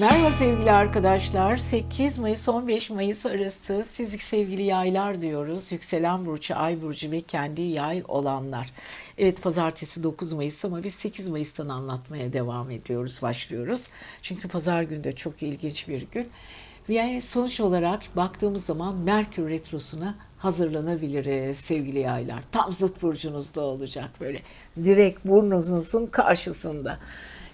Merhaba sevgili arkadaşlar. 8 Mayıs 15 Mayıs arası siz sevgili yaylar diyoruz. Yükselen burcu, ay burcu ve kendi yay olanlar. Evet pazartesi 9 Mayıs ama biz 8 Mayıs'tan anlatmaya devam ediyoruz, başlıyoruz. Çünkü pazar günü de çok ilginç bir gün. Ve sonuç olarak baktığımız zaman Merkür Retrosu'na hazırlanabiliriz sevgili yaylar. Tam zıt burcunuzda olacak böyle. Direkt burnunuzun karşısında.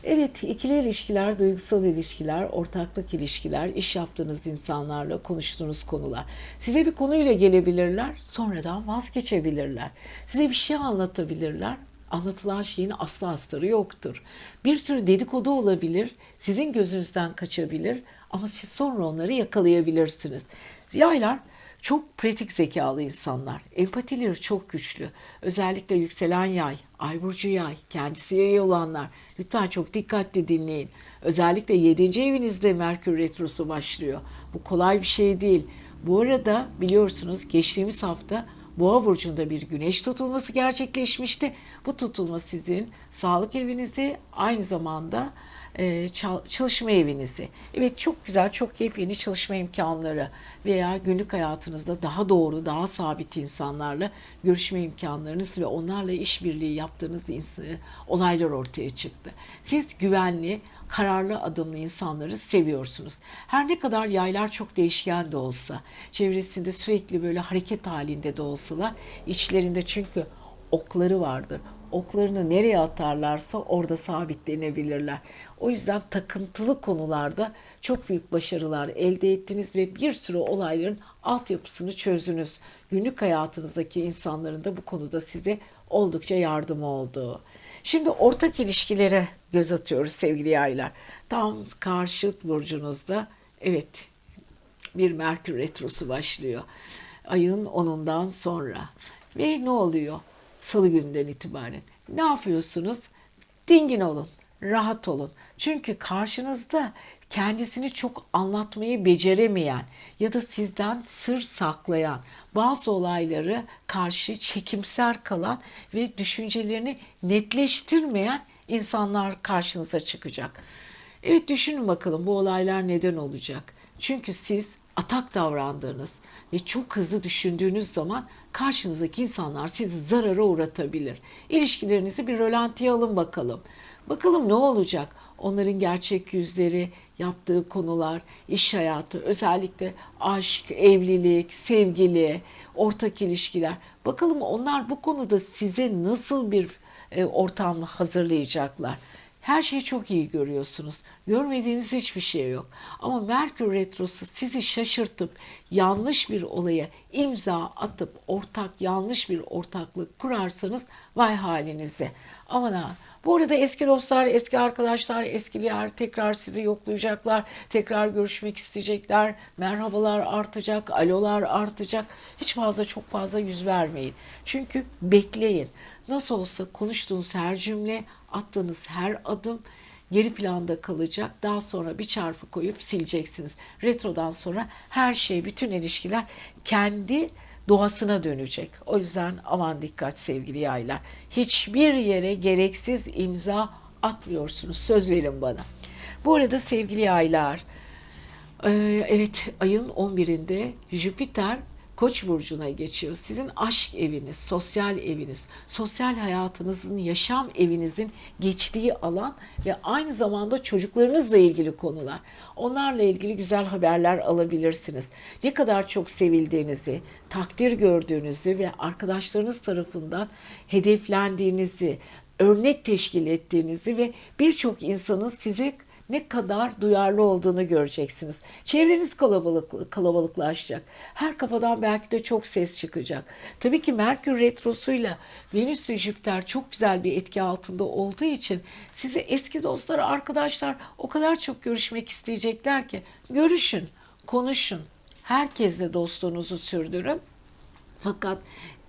Evet, ikili ilişkiler, duygusal ilişkiler, ortaklık ilişkiler, iş yaptığınız insanlarla konuştuğunuz konular. Size bir konuyla gelebilirler, sonradan vazgeçebilirler. Size bir şey anlatabilirler, anlatılan şeyin aslı astarı yoktur. Bir sürü dedikodu olabilir, sizin gözünüzden kaçabilir ama siz sonra onları yakalayabilirsiniz. Yaylar çok pratik zekalı insanlar. Empatileri çok güçlü. Özellikle yükselen yay, ay burcu yay, kendisi yay olanlar. Lütfen çok dikkatli dinleyin. Özellikle 7. evinizde Merkür Retrosu başlıyor. Bu kolay bir şey değil. Bu arada biliyorsunuz geçtiğimiz hafta Boğa burcunda bir güneş tutulması gerçekleşmişti. Bu tutulma sizin sağlık evinizi aynı zamanda çalışma evinizi. Evet çok güzel, çok yepyeni çalışma imkanları veya günlük hayatınızda daha doğru, daha sabit insanlarla görüşme imkanlarınız ve onlarla işbirliği yaptığınız olaylar ortaya çıktı. Siz güvenli, kararlı adımlı insanları seviyorsunuz. Her ne kadar yaylar çok değişken de olsa, çevresinde sürekli böyle hareket halinde de olsalar, içlerinde çünkü okları vardır oklarını nereye atarlarsa orada sabitlenebilirler. O yüzden takıntılı konularda çok büyük başarılar elde ettiniz ve bir sürü olayların altyapısını çözdünüz. Günlük hayatınızdaki insanların da bu konuda size oldukça yardım oldu. Şimdi ortak ilişkilere göz atıyoruz sevgili yaylar. Tam karşıt burcunuzda evet bir Merkür Retrosu başlıyor. Ayın 10'undan sonra. Ve ne oluyor? Salı gününden itibaren. Ne yapıyorsunuz? Dingin olun, rahat olun. Çünkü karşınızda kendisini çok anlatmayı beceremeyen ya da sizden sır saklayan, bazı olayları karşı çekimser kalan ve düşüncelerini netleştirmeyen insanlar karşınıza çıkacak. Evet düşünün bakalım bu olaylar neden olacak? Çünkü siz atak davrandığınız ve çok hızlı düşündüğünüz zaman karşınızdaki insanlar sizi zarara uğratabilir. İlişkilerinizi bir rölantiye alın bakalım. Bakalım ne olacak? Onların gerçek yüzleri, yaptığı konular, iş hayatı, özellikle aşk, evlilik, sevgili, ortak ilişkiler. Bakalım onlar bu konuda size nasıl bir e, ortam hazırlayacaklar. Her şeyi çok iyi görüyorsunuz. Görmediğiniz hiçbir şey yok. Ama Merkür Retrosu sizi şaşırtıp yanlış bir olaya imza atıp ortak yanlış bir ortaklık kurarsanız vay halinize. Aman ha bu arada eski dostlar, eski arkadaşlar, eskiler tekrar sizi yoklayacaklar. Tekrar görüşmek isteyecekler. Merhabalar artacak, alolar artacak. Hiç fazla çok fazla yüz vermeyin. Çünkü bekleyin. Nasıl olsa konuştuğunuz her cümle, attığınız her adım geri planda kalacak. Daha sonra bir çarpı koyup sileceksiniz. Retrodan sonra her şey, bütün ilişkiler kendi doğasına dönecek. O yüzden aman dikkat sevgili yaylar. Hiçbir yere gereksiz imza atmıyorsunuz. Söz verin bana. Bu arada sevgili yaylar, evet ayın 11'inde Jüpiter Koç burcuna geçiyor. Sizin aşk eviniz, sosyal eviniz, sosyal hayatınızın, yaşam evinizin geçtiği alan ve aynı zamanda çocuklarınızla ilgili konular. Onlarla ilgili güzel haberler alabilirsiniz. Ne kadar çok sevildiğinizi, takdir gördüğünüzü ve arkadaşlarınız tarafından hedeflendiğinizi, örnek teşkil ettiğinizi ve birçok insanın size ne kadar duyarlı olduğunu göreceksiniz. Çevreniz kalabalık, kalabalıklaşacak. Her kafadan belki de çok ses çıkacak. Tabii ki Merkür Retrosu'yla Venüs ve Jüpiter çok güzel bir etki altında olduğu için size eski dostlar, arkadaşlar o kadar çok görüşmek isteyecekler ki görüşün, konuşun. Herkesle dostluğunuzu sürdürün. Fakat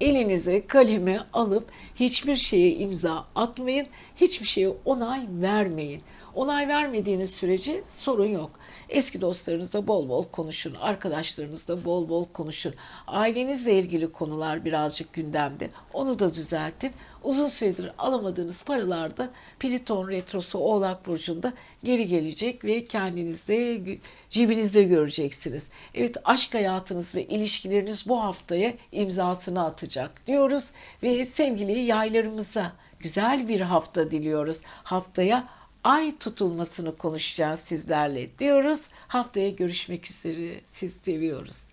elinize kalemi alıp hiçbir şeye imza atmayın, hiçbir şeye onay vermeyin. Onay vermediğiniz sürece sorun yok. Eski dostlarınızla bol bol konuşun, arkadaşlarınızla bol bol konuşun. Ailenizle ilgili konular birazcık gündemde. Onu da düzeltin. uzun süredir alamadığınız paralar da Pliton retrosu Oğlak Burcu'nda geri gelecek ve kendinizde cebinizde göreceksiniz. Evet aşk hayatınız ve ilişkileriniz bu haftaya imzasını atacak diyoruz ve sevgili yaylarımıza güzel bir hafta diliyoruz. Haftaya ay tutulmasını konuşacağız sizlerle diyoruz. Haftaya görüşmek üzere. Siz seviyoruz.